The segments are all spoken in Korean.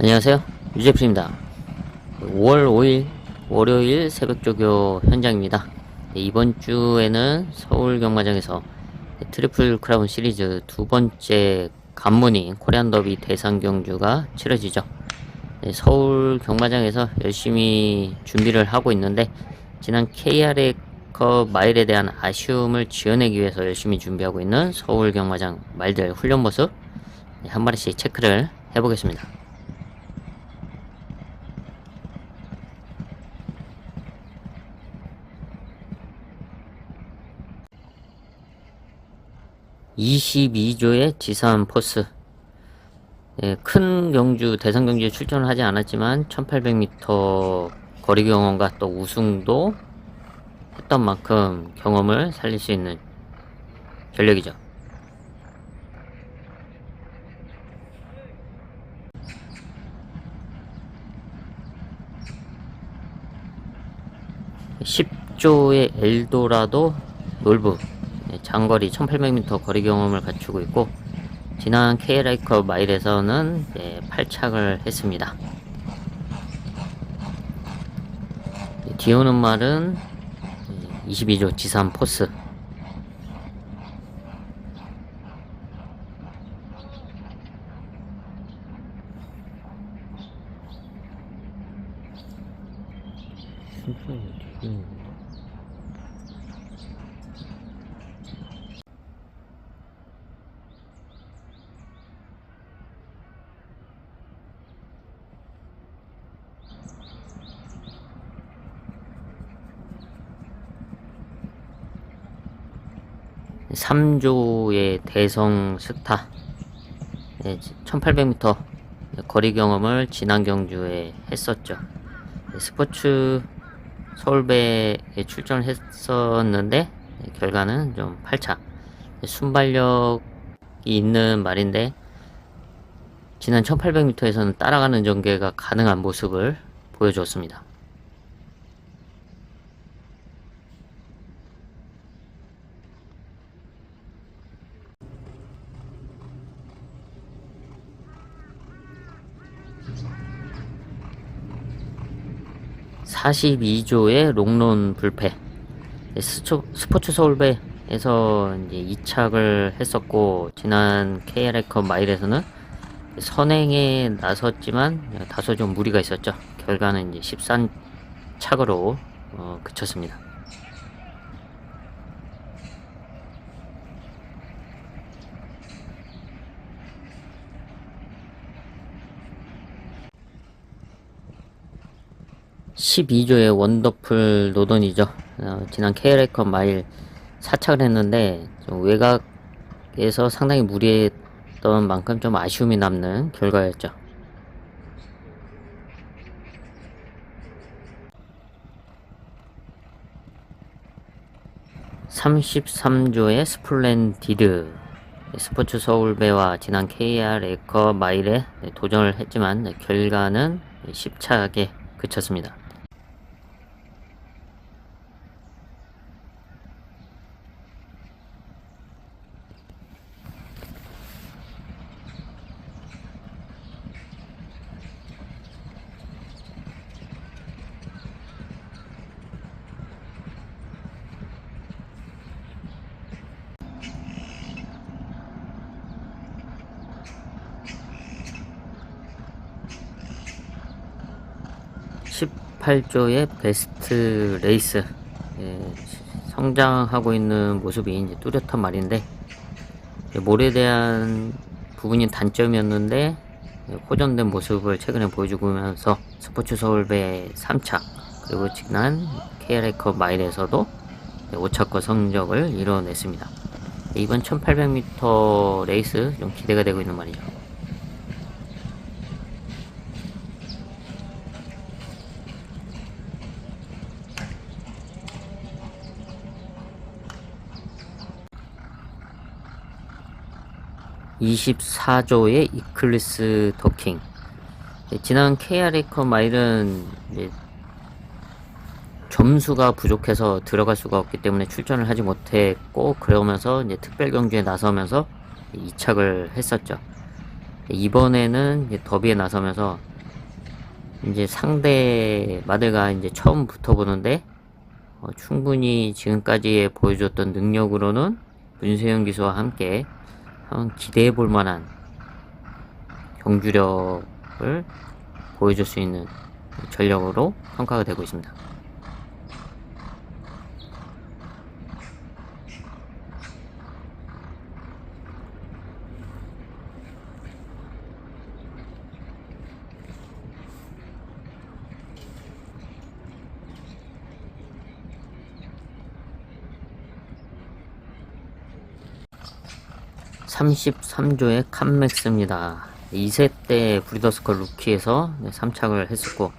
안녕하세요. 유재프입니다. 5월 5일 월요일 새벽 조교 현장입니다. 네, 이번 주에는 서울 경마장에서 트리플 크라운 시리즈 두 번째 관문인 코리안 더비 대상 경주가 치러지죠. 네, 서울 경마장에서 열심히 준비를 하고 있는데 지난 KR의 컵 마일에 대한 아쉬움을 지어내기 위해서 열심히 준비하고 있는 서울 경마장 말들 훈련 모습 네, 한 마리씩 체크를 해보겠습니다. (22조의) 지산 포스 예, 큰 경주 대상 경주에 출전을 하지 않았지만 1800m 거리 경험과 또 우승도 했던 만큼 경험을 살릴 수 있는 전력이죠. (10조의) 엘도라도 놀부 예, 장거리 1800m 거리 경험을 갖추고 있고 지난 KLI컵 마일에서는 예, 8착을 했습니다. 예, 뒤에 오는 말은 22조 지산 포스 삼조의 대성 스타 네, 1800m 거리 경험을 지난 경주에 했었죠. 네, 스포츠 서울배에 출전을 했었는데 네, 결과는 좀 8차 순발력이 있는 말인데 지난 1800m에서는 따라가는 전개가 가능한 모습을 보여주었습니다. (42조의) 롱런 불패 네, 스초, 스포츠 서울배에서 이제 2착을 했었고 지난 KR컵 마일에서는 선행에 나섰지만 다소 좀 무리가 있었죠. 결과는 이제 13착으로 어, 그쳤습니다. (12조의) 원더풀 노던이죠 어, 지난 KL컵 마일 4착을 했는데 좀 외곽에서 상당히 무리했던 만큼 좀 아쉬움이 남는 결과였죠. 33조의 스플렌디드 스포츠 서울배와 지난 KR 에커 마일에 도전을 했지만 결과는 10착에 그쳤습니다. 18조의 베스트 레이스 예, 성장하고 있는 모습이 이제 뚜렷한 말인데 예, 몰에 대한 부분이 단점이었는데 예, 호전된 모습을 최근에 보여주면서 스포츠 서울배 3차 그리고 지난 KRA컵 마일에서도 5차권 성적을 이뤄냈습니다. 이번 1800m 레이스 좀 기대가 되고 있는 말이죠. 24조의 이클리스 토킹 네, 지난 KRA컵 마일은 점수가 부족해서 들어갈 수가 없기 때문에 출전을 하지 못했고 그러면서 이제 특별 경주에 나서면서 이착을 했었죠. 이번에는 더비에 나서면서 이제 상대 마들과 이제 처음 붙어보는데 어, 충분히 지금까지 보여줬던 능력으로는 문세영 기수와 함께 한번 기대해 볼 만한 경주력을 보여줄 수 있는 전력으로 평가가 되고 있습니다. (33조의) 칸맥스입니다. 2세 때 브리더스컬 루키에서 3착을 했었고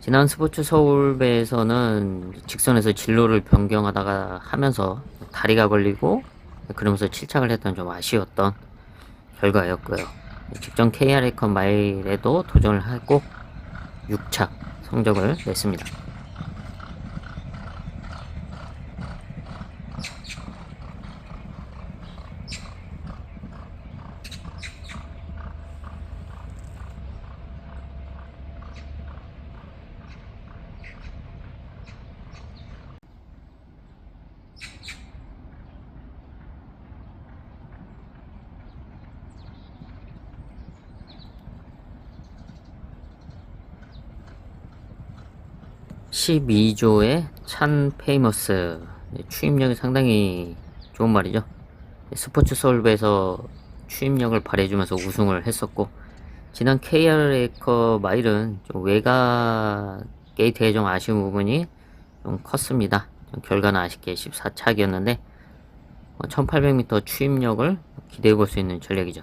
지난 스포츠 서울배에서는 직선에서 진로를 변경하다가 하면서 다리가 걸리고 그러면서 7착을 했던 좀 아쉬웠던 결과였고요. 직전 KR에컨 마일에도 도전을 하고 6착 성적을 냈습니다. 십이 조의 찬 페이머스 네, 추임력이 상당히 좋은 말이죠. 네, 스포츠 서울배에서 추임력을 발휘해주면서 우승을 했었고 지난 KR 에이커 마일은 좀 외곽 게이트에 좀 아쉬운 부분이 좀 컸습니다. 좀 결과는 아쉽게 14착이었는데 1800m 추임력을 기대해 볼 수 있는 전략이죠.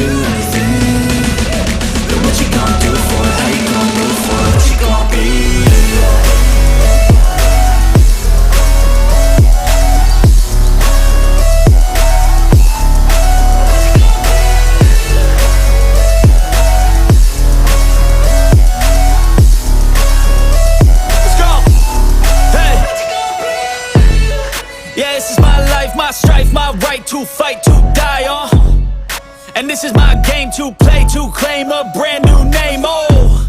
do anything? But what you gonna do for? How you to play, to claim a brand new name, oh.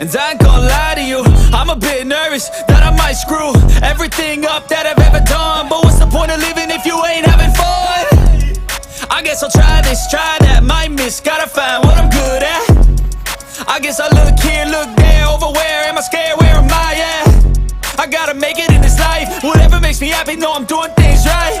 And I ain't gonna lie to you, I'm a bit nervous that I might screw everything up that I've ever done. But what's the point of living if you ain't having fun? I guess I'll try this, try that, might miss, gotta find what I'm good at. I guess I look here, look there, over where am I scared? Where am I at? I gotta make it in this life. Whatever makes me happy, know I'm doing things right